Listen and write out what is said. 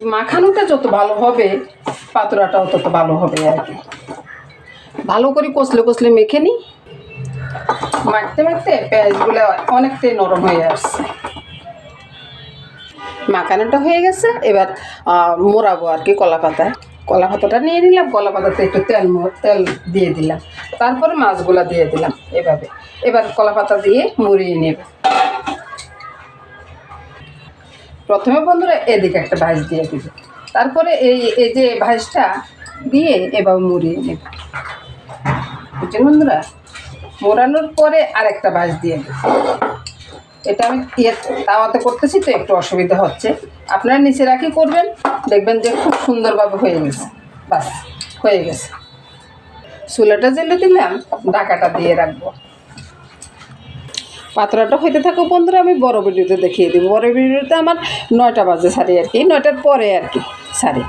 মাখানোটা যত ভালো হবে পাতুরাটাও তত ভালো হবে আর কি। ভালো করে কষলে কষলে মেখে নিই। মাখতে মাখতে পেঁয়াজগুলো অনেকটাই নরম হয়ে আসছে। মাখানোটা হয়ে গেছে, এবার মোড়াবো আর কি কলা পাতায় কলা পাতাটা নিয়ে নিলাম কলা পাতাতে একটু তেল তেল দিয়ে দিলাম। তারপরে মাছগুলা দিয়ে দিলাম এভাবে। এবার কলা পাতা দিয়ে মুড়িয়ে নেব। প্রথমে বন্ধুরা এদিকে একটা ভাঁজ দিয়ে দিব। তারপরে এই এই যে ভাঁজটা দিয়ে এবার মুড়িয়ে নেব। বুঝছেন বন্ধুরা? মোড়ানোর পরে আরেকটা ভাঁজ দিয়ে দেব। এটা আমি ইয়ে তাওয়াতে করতেছি তো একটু অসুবিধা হচ্ছে। আপনারা নিচে রাখি করবেন, দেখবেন যে খুব সুন্দরভাবে হয়ে গেছে। বাস, হয়ে গেছে। চুলাটা জেলে দিলাম, ঢাকাটা দিয়ে রাখব। পাতলাটা হইতে থাকো বন্ধুরা, আমি বড় ভিডিওতে দেখিয়ে দিব। বড় ভিডিওতে আমার নয়টা বাজে শাড়ি আর কি। নয়টার পরে আর কি, সারি।